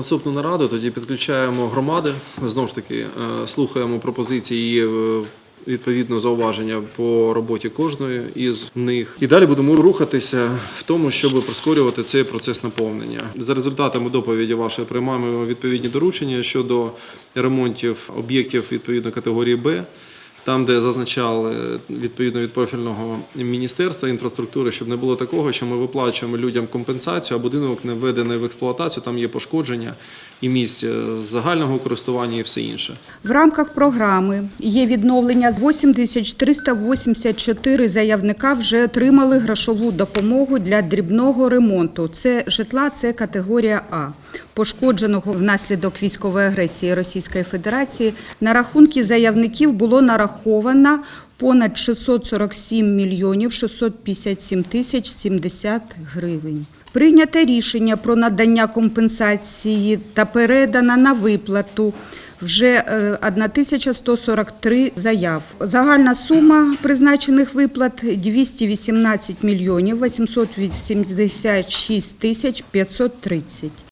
наступну нараду, тоді підключаємо громади. Знову ж таки, е, слухаємо пропозиції. е, Відповідно, зауваження по роботі кожної із них, і далі будемо рухатися в тому, щоб прискорювати цей процес наповнення. За результатами доповіді вашої приймаємо відповідні доручення щодо ремонтів об'єктів відповідно категорії Б. Там, де зазначали відповідно від профільного міністерства інфраструктури, щоб не було такого, що ми виплачуємо людям компенсацію, а будинок не введений в експлуатацію, там є пошкодження і місце загального користування і все інше. В рамках програми є відновлення. 8 тисяч 384 заявника вже отримали грошову допомогу для дрібного ремонту. Це житла, це категорія А. Пошкодженого внаслідок військової агресії Російської Федерації на рахунки заявників було нараховано понад 647 мільйонів 657 тисяч 70 гривень. Прийнято рішення про надання компенсації та передано на виплату вже е, 1143 заяв. Загальна сума призначених виплат 218 мільйонів 886 тисяч 530.